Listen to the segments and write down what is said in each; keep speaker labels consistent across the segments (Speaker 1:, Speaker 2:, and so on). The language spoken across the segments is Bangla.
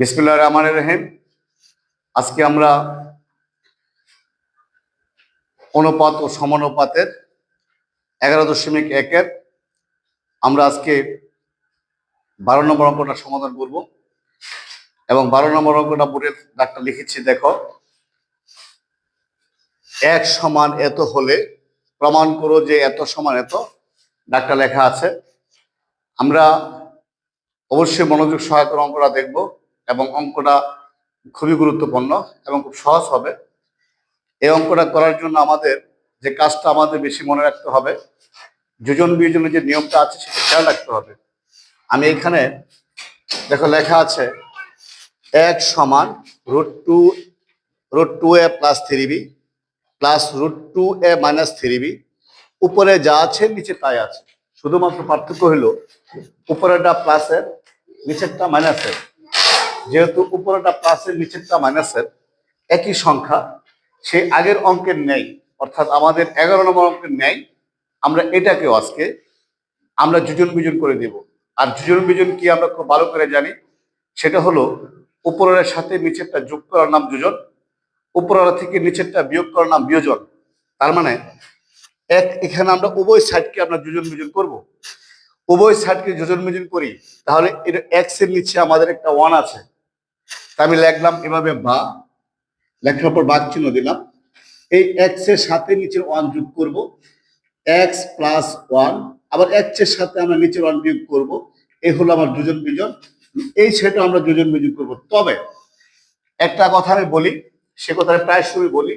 Speaker 1: বিসমুল্লাহ রহমান রহিম। আজকে আমরা অনুপাত ও সমানুপাতের এগারো দশমিক একের আমরা আজকে বারো নম্বর অঙ্কটা সমাধান করব। এবং বারো নম্বর অঙ্কটা বোর্ডের ডাক্তার লিখেছি, দেখো, এক সমান এত হলে প্রমাণ করো যে এত সমান এত, ডাক্তার লেখা আছে। আমরা অবশ্যই মনোযোগ সহায়ক অঙ্কটা দেখব। এবং অঙ্কটা খুবই গুরুত্বপূর্ণ এবং খুব সহজ হবে। এই অঙ্কটা করার জন্য আমাদের যে কাজটা আমাদের বেশি মনে রাখতে হবে, যোজন বিয়োজনের যে নিয়মটা আছে সেটা খেয়াল রাখতে হবে। আমি এখানে দেখো লেখা আছে, এক সমান root two root two A plus three B plus root two A minus three B উপরে যা আছে নিচে তাই আছে। শুধুমাত্র পার্থক্য হলো, উপরেরটা প্লাসের নিচেরটা মাইনাসের যেহেতু উপরেরটা প্লাসের নিচেরটা মাইনাসের একই সংখ্যা, সেই আগের অঙ্কের নেই অর্থাৎ আমাদের এগারো নম্বর অঙ্কের নেই আমরা এটাকেও আজকে আমরা যোজন বিজন করে দেব। আর যোজন বিজন কি আমরা খুব ভালো করে জানি? সেটা হলো উপরের সাথে নিচেরটা যোগ করার নাম যোজন, উপরের থেকে নিচেরটা বিয়োগ করার নাম বিয়োজন। তার মানে এক এখানে আমরা উভয় সাইডকে আমরা যোজন বিজন করব। উভয় সাইডকে যোজন বিজন করি, তাহলে এটা এক্সের নিচে আমাদের একটা ওয়ান আছে। তা আমি লিখলাম এভাবে বা, লেখার পর বাঘ চিহ্ন দিলাম। এই এক্সের সাথে নিচের ওয়ান যোগ করব। এক্স প্লাস ওয়ান, আবার এক্সের সাথে আমরা নিচের ওয়ান যোগ করব। এই হলো আমার দুজন বিজন এই সেটা আমরা দুজন বিয়োগ করব। তবে একটা কথা আমি বলি, সে কথা আমি প্রায় সময় বলি,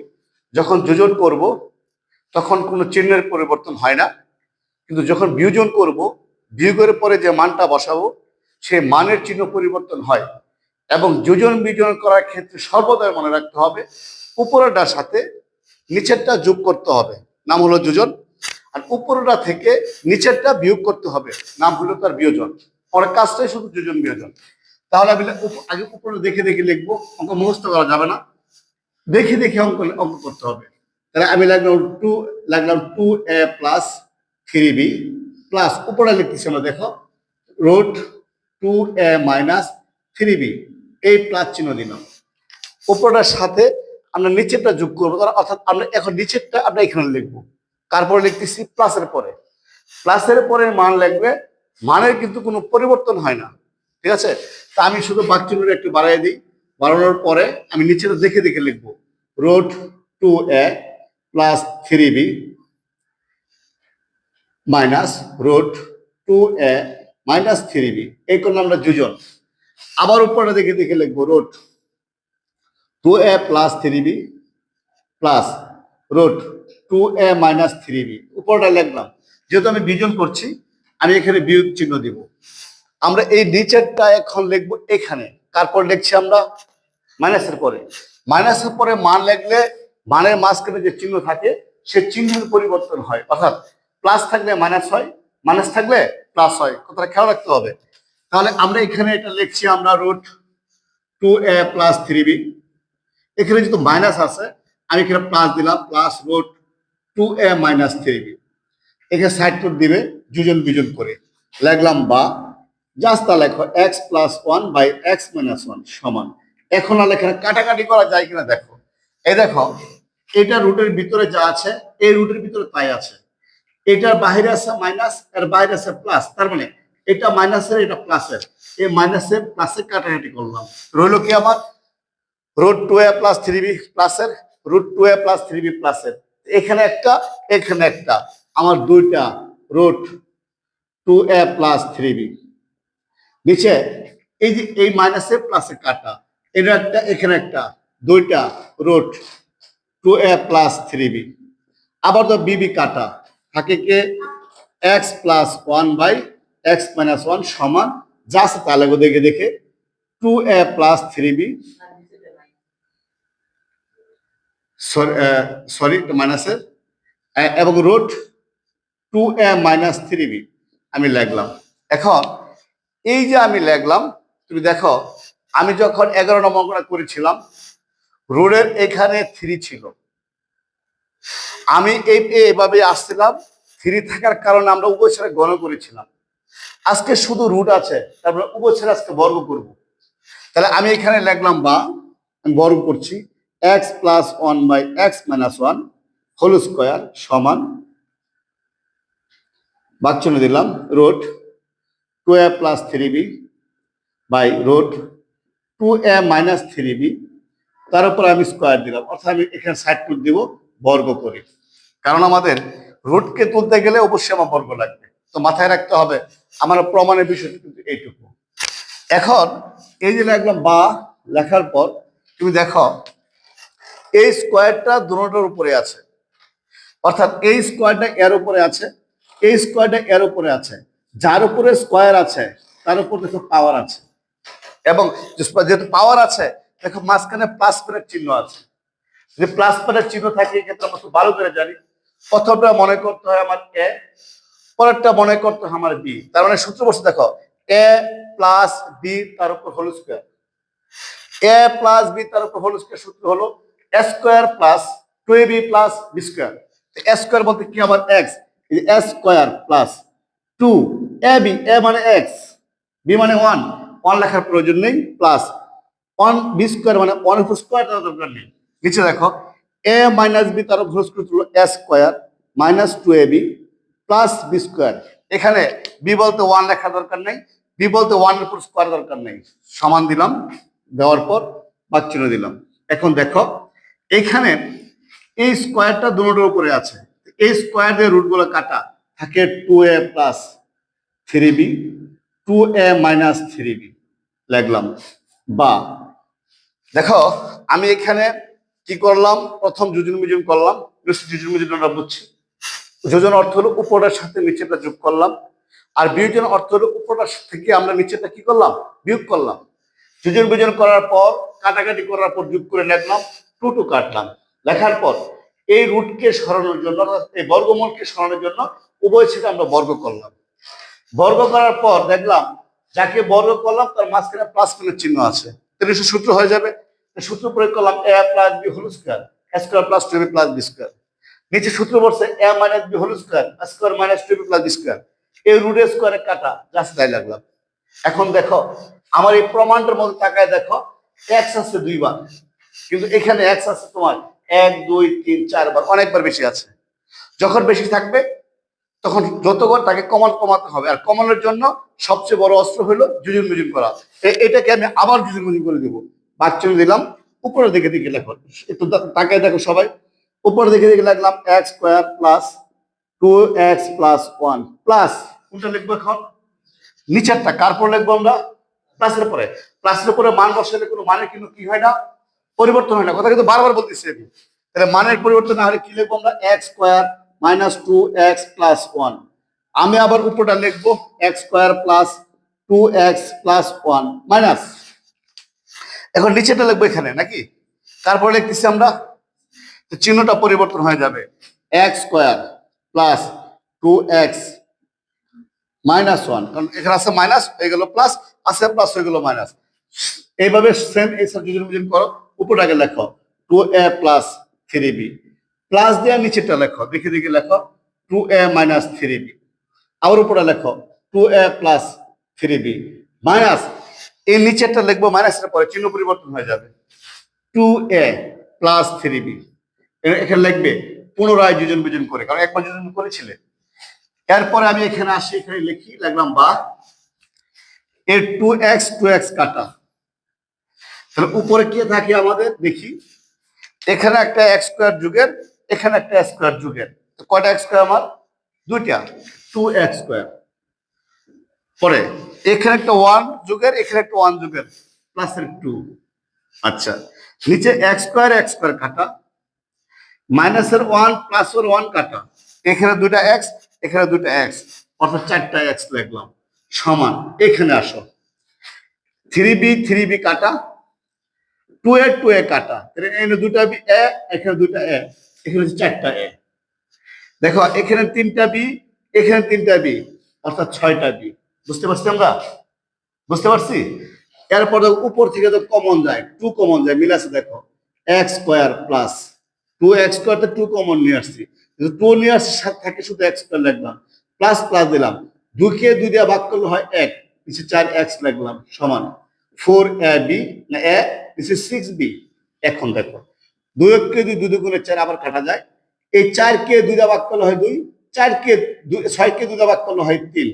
Speaker 1: যখন যোজন করব, তখন কোনো চিহ্নের পরিবর্তন হয় না। কিন্তু যখন বিয়োজন করব বিয়োগের পরে যে মানটা বসাবো সে মানের চিহ্ন পরিবর্তন হয় এবং যোজন বিয়োজন করার ক্ষেত্রে সর্বদাই মনে রাখতে হবে, উপরেরটার সাথে নিচেরটা যোগ করতে হবে। নাম হলো যোজন। আর উপরেরটা থেকে নিচেরটা বিয়োগ করতে হবে। নাম হলো তার বিয়োজন। পরের কাজটাই শুধু যোজন বিয়োজন। তাহলে আমি আগে উপরে দেখে দেখে লিখব, অঙ্ক মুখস্থ করা যাবে না। দেখে দেখে অঙ্ক অঙ্ক করতে হবে। তাহলে আমি লাগলাম টু লাগলাম two A plus three B plus উপরে লিখতেছি আমরা, দেখো root two A minus three B এই প্লাস চিহ্ন দিলাম। উপরটার সাথে আমরা নিচেরটা যোগ করব অর্থাৎ আমরা এখন নিচেরটা আমরা এখানে লিখব। তারপরে লিখতেছি প্লাসের পরে। প্লাসের পরে মান লিখবে মানের কিন্তু কোনো পরিবর্তন হয় না। ঠিক আছে? তা আমি শুধু বাক চিহ্নটা একটু বাড়াই দিই। বাড়ানোর পরে আমি নিচেটা দেখে দেখে লিখব। Root two A plus three B minus root two A minus three B. এই করলাম আমরা যোজন আবার উপরে দেখে দেখে লিখব root two A plus three B plus root two A minus three B. উপরটা লিখলাম। যেহেতু আমি বিজন করছি, আমি এখানে বিয়োগ চিহ্ন দিব। আমরা এই নিচেরটা এখন লিখব এখানে। তারপর লিখছি আমরা মাইনাসের পরে। মাইনাসের পরে মান লিখলে মানের মাঝখানে যে চিহ্ন থাকে, সে চিহ্নের পরিবর্তন হয়। অর্থাৎ প্লাস থাকলে মাইনাস হয়, মাইনাস থাকলে প্লাস হয়। কথাটা খেয়াল রাখতে হবে। তাহলে আমরা এখানে এটা লিখছি, আমরা root two A plus three B এখানে যেহেতু মাইনাস আছে, আমি এখানে প্লাস দিলাম plus root two A minus three B এখানে সাইড টুট দিবে দুজন বিজন করে। লিখলাম বা জাস্ট তা লেখো X plus one by X minus one সমান। এখন আর এখানে কাটাকাটি করা যায় কিনা দেখো। এই দেখো, এটা রুটের ভিতরে যা আছে, এই রুটের ভিতরে তাই আছে। এটার বাইরে আছে মাইনাস এর বাইরে আছে প্লাস তার মানে এটা মাইনাসের এটা প্লাসের এই মাইনাসের প্লাসের কাটাকাটি করলাম। রইল কি আমার? Root two A plus three B প্লাসের root two A plus three B প্লাসের এখানে একটা এখানে একটা। আমার দুইটা root two A plus three B নিচে, এই যে, এই মাইনাসে প্লাসে কাটা। এটা একটা, এখানে একটা। দুইটা root two A plus three B আবার তো বিবি কাটা। থাকে কে? X plus one by X minus one সমান যা আছে তা লাগবে দেখে দেখে two A plus three B sorry মাইনাসের এবং root two A minus three B আমি লিখলাম। এখন, এই যে আমি লিখলাম, তুমি দেখো, আমি যখন এগারো নম্বর করেছিলাম রোডের এখানে থ্রি ছিল। আমি এই এভাবে আসছিলাম থ্রি থাকার কারণে আমরা ছেড়ে গণ করেছিলাম। আজকে শুধু রুট আছে, তারপরে ছেড়ে আজকে বর্গ করব। তাহলে আমি এখানে লিখলাম বা, আমি বর্গ করছি X plus one by X minus one whole square সমান বাচ্চনে দিলাম root two A plus three B by root two A minus three B তার উপর আমি স্কোয়ার দিলাম। অর্থাৎ আমি এখানে সাইড টুট দিব বর্গ করি। কারণ আমাদের রুটকে তুলতে গেলে অবশ্যই আমার বর্গ লাগবে। তো মাথায় রাখতে হবে, আমার প্রমাণের বিষয়টি কিন্তু এইটুকু। এখন এই যে লিখলাম বা, লেখার পর তুমি দেখো, এই স্কোয়ারটা দুটোটার উপরে আছে। অর্থাৎ এই স্কোয়ারটা এর উপরে আছে, এই স্কোয়ারটা এর উপরে আছে। যার উপরে স্কোয়ার আছে, তার উপর দেখো পাওয়ার আছে। এবং যে- যেহেতু পাওয়ার আছে, দেখো মাঝখানে প্লাস প্যারের চিহ্ন আছে। যে প্লাস প্যারের চিহ্ন থাকে এক্ষেত্রে আমরা ভালো করে জানি। প্রথমটা মনে করতে হয় আমার এ পরেরটা মনে করতে হয় আমার বি তার মানে সূত্র বসে দেখো এ প্লাস বি তার উপর whole square A plus B তার উপর হোল স্কোয়ার সূত্র হলো A square plus two A B plus B square A square বলতে কি আমার X A square plus two A B A মানে এক্স বি মানে ওয়ান ওয়ান লেখার প্রয়োজন নেই প্লাস ওয়ান বি স্কোয়ার মানে ওয়ান স্কোয়ার দরকার নেই। নিচে দেখো এ মাইনাস বি তার স্কোয়ার হলো A square minus two A B plus B square এখানে বি বলতে ওয়ান লেখার দরকার নেই বি বলতে ওয়ানের উপর স্কোয়ার দরকার নেই। সমান দিলাম, দেওয়ার পর বাচ্চুনে দিলাম। এখন দেখো, এখানে এই স্কোয়ারটা দুটোর উপরে আছে। এই স্কোয়ারের রুটগুলো কাটা, থাকে two A plus three B two A minus three B লিখলাম। বা, দেখো, আমি এখানে কি করলাম? প্রথম যোজন বিজন করলাম যোজন বিজন আমরা বুঝছি। যোজন অর্থ হলো উপরটার সাথে নিচেটা যোগ করলাম। আর বিয়োজন অর্থ হলো উপরটার থেকে আমরা নিচেটা কি করলাম? বিয়োগ করলাম। যোজন বিজন করার পর, কাটাকাটি করার পর যোগ করে লিখলাম টু টু কাটলাম। লেখার পর এই রুটকে সরানোর জন্য এই বর্গমূলকে সরানোর জন্য উভয় ছেড়ে আমরা বর্গ করলাম। বর্গ করার পর দেখলাম, যাকে বর্গ করলাম, তার মাঝখানে প্লাস চিহ্নের চিহ্ন আছে। তাহলে সূত্র হয়ে যাবে। সূত্র প্রয়োগ করলাম A plus B whole square square plus two B plus B square নিচে সূত্র বলছে A minus B whole square square minus two B plus B square এই রুটের স্কোয়ারে কাটা জাস্ট তাই লাগলাম। এখন দেখো, আমার এই প্রমাণটার মধ্যে তাকায় দেখো এক্স আছে দুইবার। কিন্তু এখানে এক্স আছে তোমার এক, দুই, তিন, চারবার, অনেকবার বেশি আছে। যখন বেশি থাকবে, তখন যতবার তাকে কমান কমাতে হবে। আর কমানোর জন্য সবচেয়ে বড় অস্ত্র হলো যুজুন মুজুন করা এটাকে আমি আবার যুজুন মুজুন করে দেবো। বাচ্চা দিলাম। উপরের দিকে দিকে লেখো। একটু তাকায় দেখো সবাই। উপরের দিকে দিকে লিখলাম X square plus two X plus one plus কোনটা লিখব এখন? নিচেরটা কার পর লিখব আমরা। প্লাসের পরে প্লাসের পরে মান বসালে কোনো মানে কিন্তু কি হয় না? পরিবর্তন হয় না। কথা কিন্তু বারবার বলতেছি আমি। তাহলে মানের পরিবর্তন না হলে কি লিখব আমরা? X square minus two X plus one আমি আবার উপরটা লিখব X square plus two X plus one minus এখন নিচেটা লিখব এখানে, নাকি? তারপরে লিখতেছি আমরা চিহ্নটা পরিবর্তন হয়ে যাবে। X square plus two X minus one কারণ এখানে আছে মাইনাস হয়ে গেল প্লাস আছে প্লাস হয়ে গেল মাইনাস এইভাবে সেম এই সাবজেক্ট করো, উপরটাকে লেখো two A plus three B plus দিয়ে নিচেটা লেখো, দেখে দেখে লেখো two A minus three B আবার উপরে লেখো two A plus three B minus এই নিচেরটা লিখব মাইনাসের পরে চিহ্ন পরিবর্তন হয়ে যাবে। Two A plus three B এখানে লিখবে পুনরায় যোজন বিজন করে, কারণ একবার যোজন করেছিলে। এরপরে আমি এখানে আসি, এখানে লিখি, লিখলাম বা এর টু এক্স টু এক্স কাটা। তাহলে উপরে কি থাকে আমাদের? দেখি। এখানে একটা এক্স স্কোয়ার যুগের, এখানে একটা স্কোয়ার যুগের। কয়টা এক্স স্কোয়ার আমার? দুইটা। টু এক্স স্কোয়ার পরে? এখানে একটা ওয়ান যুগের এখানে একটা ওয়ান যুগের প্লাসের টু আচ্ছা নিচে এক্স স্কোয়ার এক্স স্কোয়ার কাটা মাইনাসের ওয়ান প্লাসের ওয়ান কাটা। এখানে দুটা এক্স এখানে দুটা এক্স অর্থাৎ চারটা এক্স লিখলাম সমান। এখানে আসো। থ্রি বি থ্রি বি কাটা টু এ টু এ কাটা। এখানে দুটা বি এ এখানে দুটা এ এখানে হচ্ছে চারটা এ দেখো এখানে তিনটা বি এখানে তিনটা বি অর্থাৎ ছয়টা বি বুঝতে পারছি আমরা? বুঝতে পারছি? এরপর দেখো উপর থেকে তো কমন যায় টু কমন যায় মিলাছে দেখো। X square plus two X square তো টু কমন নিয়ে আসছি। টু নিয়ে আসছি থাকে শুধু এক্স স্কোয়ার লিখলাম প্লাস প্লাস দিলাম। দুইকে দুই দিয়ে ভাগ করলে হয় এক। নিচে চার এক্স লিখলাম সমান। Four A B A this six B এখন দেখো, দুই কে দুই দুই দুগুণে চার আবার কাটা যায়। এই চার কে দুই দা ভাগ করলে হয় দুই চার কে দুই- ছয় কে দুই দা ভাগ করলে হয় তিন।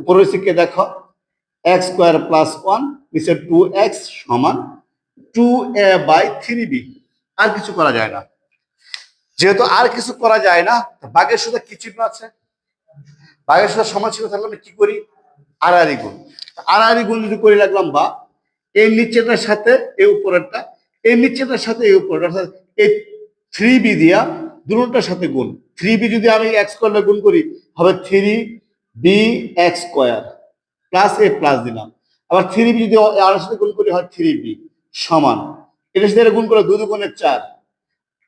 Speaker 1: উপরে হচ্ছে কে দেখো? এক্স স্কোয়ার প্লাস ওয়ান নিচে টু এক্স সমান two A by three B আর কিছু করা যায় না। যেহেতু আর কিছু করা যায় না বাঘের সাথে কি চিহ্ন আছে? বাঘের সাথে সমান চিহ্ন থাকলে আমি কি করি? আড়াআড়ি গুণ। আড়াআড়ি গুণ যদি করে রাখলাম বা, এই নিচেটার সাথে এই উপরেরটা, এই নিচেটার সাথে এই উপরের অর্থাৎ এই থ্রি বি দিয়া দুটোটার সাথে গুণ। থ্রি বি যদি আমি এক্স করলে গুণ করি, হবে three B X square plus A plus দিলাম। আবার থ্রি বি যদি আর সাথে গুণ করি হয় থ্রি বি সমান। এটার সাথে গুণ করে দুই দুগুণের চার।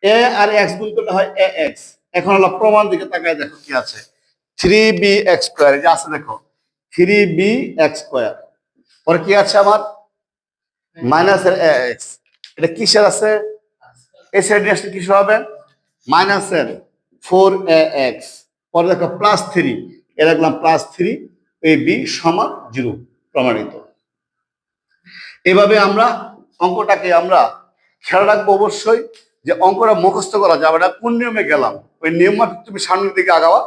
Speaker 1: এ আর এক্স গুণ করলে হয় এ এক্স এখন হলো প্রমাণ দিকে তাকায় দেখো কি আছে। থ্রি বি এক্স স্কোয়ার যে আছে দেখো থ্রি বি এক্স স্কোয়ার পরে কি আছে আমার? মাইনাসের এ এক্স এটা কিসের আছে? এই সাইড নিয়ে আসলে কিসের হবে? মাইনাসের ফোর এ এক্স পরে দেখো প্লাস থ্রি এ রাখলাম প্লাস থ্রি এই বি সমান জিরো প্রমাণিত। এভাবে আমরা অঙ্কটাকে আমরা খেয়াল রাখব অবশ্যই যে অঙ্কটা মুখস্থ করা যাবে না। কোন নিয়মে গেলাম? ওই নিয়ম মাফিক তুমি সামনের দিকে আগাবা।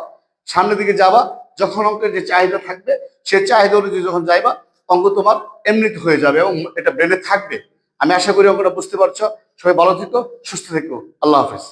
Speaker 1: সামনের দিকে যাবা, যখন অঙ্কের যে চাহিদা থাকবে, সে চাহিদা অনুযায়ী যখন যাইবা, অঙ্ক তোমার এমনিতে হয়ে যাবে এবং এটা ব্রেনে থাকবে। আমি আশা করি অঙ্কটা বুঝতে পারছ। সবাই ভালো থেকো, সুস্থ থেকো। আল্লাহ হাফেজ।